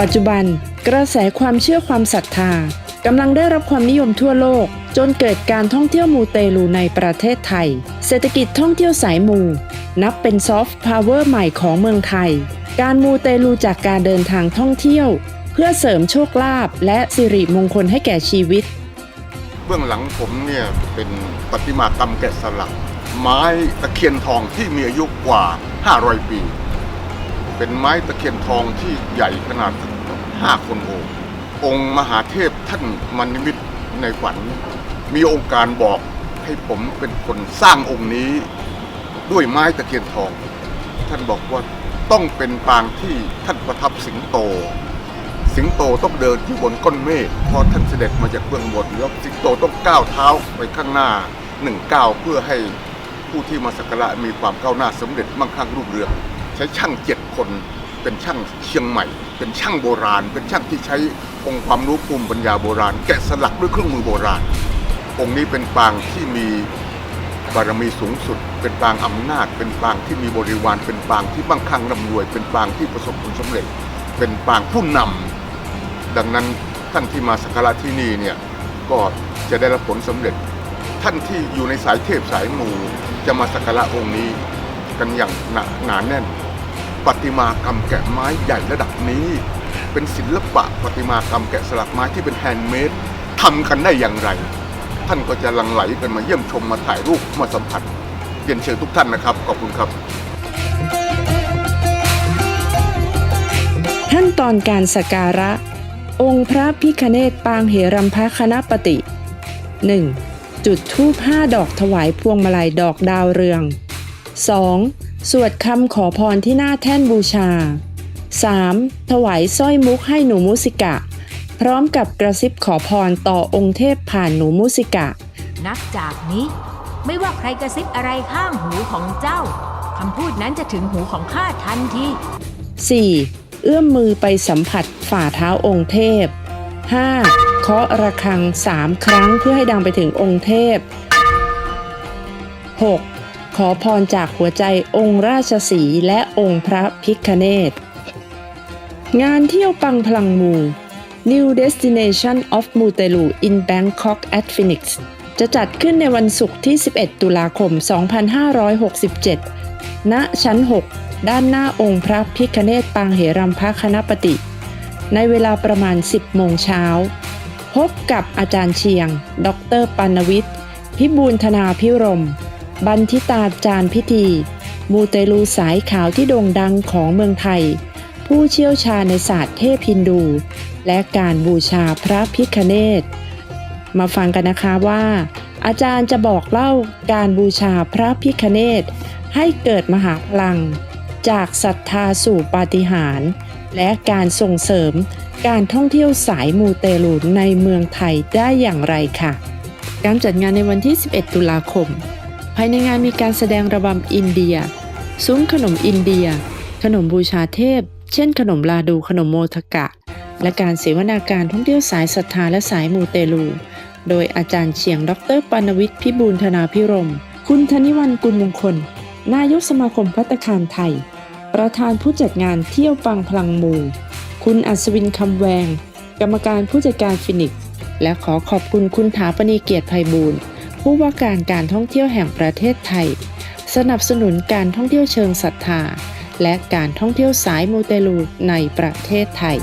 ปัจจุบัน กระแสความเชื่อความศรัทธากำลังได้รับความนิยมทั่วโลก จนเกิดการท่องเที่ยวมูเตลูในประเทศไทย เศรษฐกิจท่องเที่ยวสายมู นับเป็นซอฟต์พาวเวอร์ใหม่ของเมืองไทย การมูเตลูจากการเดินทางท่องเที่ยว เพื่อเสริมโชคลาภและสิริมงคลให้แก่ชีวิต เบื้องหลังผมเนี่ยเป็นประติมากรรมแกะสลัก ไม้ตะเคียนทองที่มีอายุกว่า 500 ปี เป็นไม้ตะเคียนทองที่ใหญ่ขนาด 5คนโอบองค์มหาเทพท่านมันนิมิตในฝัน มีองค์การบอกให้ผมเป็นคนสร้างองค์นี้ด้วยไม้ตะเคียนทอง ท่านบอกว่าต้องเป็นปางที่ท่านประทับสิงโต สิงโตต้องเดินที่บนก้นเมฆเพราะท่านเสด็จมาจากเบื้องบนแล้วสิงโตต้องก้าวเท้าไปข้างหน้าหนึ่งก้าวเพื่อให้ผู้ที่มาสักการะมีความก้าวหน้าสำเร็จมั่งคั่งรุ่งเรือง ใช้ช่างเจ็ดคน เป็นช่างเชียงใหม่ เป็นช่างโบราณ เป็นช่างที่ใช้องค์ความรู้ภูมิปัญญาโบราณ แกะสลักด้วยเครื่องมือโบราณ องค์นี้เป็นปางที่มีบารมีสูงสุด เป็นปางอำนาจ เป็นปางที่มีบริวาร เป็นปางที่มั่งคังร่ำรวย เป็นปางที่ประสบผลสำเร็จ เป็นปางผู้นำดังนั้นท่านที่มาสักการะที่นี่เนี่ยก็จะได้รับผลสำเร็จ ท่านที่อยู่ในสายเทพสายมูจะมาสักการะองค์นี้ กันอย่างหนาหนาแน่น ประติมากรรมแกะไม้ใหญ่ระดับนี้ เป็นศิลปะประติมากรรมแกะสลักไม้ที่เป็นแฮนด์เมดทำกันได้อย่างไร ท่านก็จะลังไหลกันมาเยี่ยมชมมาถ่ายรูปมาสัมผัสเรียนเชิญทุกท่านนะครับ ขอบคุณครับขั้นตอนการสักการะ องค์พระพิคเนตปางเหรัมพคณปติ 1. จุดธูป5ดอกถวายพวงมาลัยดอกดาวเรือง 2. สวดคำขอพรที่หน้าแท่นบูชา 3. ถวายสร้อยมุกให้หนูมุสิกะ พร้อมกับกระซิบขอพรต่อองค์เทพผ่านหนูมุสิกะ นับจากนี้ ไม่ว่าใครกระซิบอะไรข้างหูของเจ้าคำพูดนั้นจะถึงหูของข้าทันที 4. เอื้อมมือไปสัมผัสฝ่าเท้าองค์เทพ 5. เคาะระฆัง3ครั้งเพื่อให้ดังไปถึงองค์เทพ 6. ขอพรจากหัวใจองค์ราชสีและองค์พระพิคเนตงานเที่ยวปังพลังมู New Destination of Mutelu in Bangkok at Phoenix จะจัดขึ้นในวันศุกร์ที่ 11 ตุลาคม 2567 ณ ชั้น 6 ด้านหน้าองค์พระพิคเนตปางเหรัมพคณปติ ในเวลาประมาณ 10 โมงเช้า พบกับอาจารย์เชียง ดรปานวิทย์ พิบูลธนาพิรม บันทิตาจารย์พิธี มูเตลูสายขาวที่โด่งดังของเมืองไทย ผู้เชี่ยวชาญในศาสตร์เทพฮินดู และการบูชาพระพิคเนตมาฟังกันนะคะว่า อาจารย์จะบอกเล่าการบูชาพระพิคเนตให้เกิดมหาพลัง จากศรัทธาสู่ปาฏิหาริย์และการส่งเสริมการท่องเที่ยวสายมูเตลูในเมืองไทยได้อย่างไรค่ะ การจัดงานในวันที่ 11 ตุลาคม ภายในงานมีการแสดงระบำอินเดีย ซุ้มขนมอินเดีย ขนมบูชาเทพ เช่น ขนมลาดูขนมโมทกะ และการเสวนาการท่องเที่ยวสายศรัทธาและสายมูเตลู โดยอาจารย์เฉียง ดรปานวิทย์พิบูลธนาพิรม คุณธนิวันกุลมงคล นายกสมาคมพัตตาคารไทย ประธานผู้จัดงานเที่ยวปังพลังมู คุณอัศวินคำแวง กรรมการผู้จัดการฟินิกและขอขอบคุณคุณถาปณีเกียรติไพบูล์ ผู้ว่าการการท่องเที่ยวแห่งประเทศไทย สนับสนุนการท่องเที่ยวเชิงศรัทธา และการท่องเที่ยวสายมูเตลูในประเทศไทย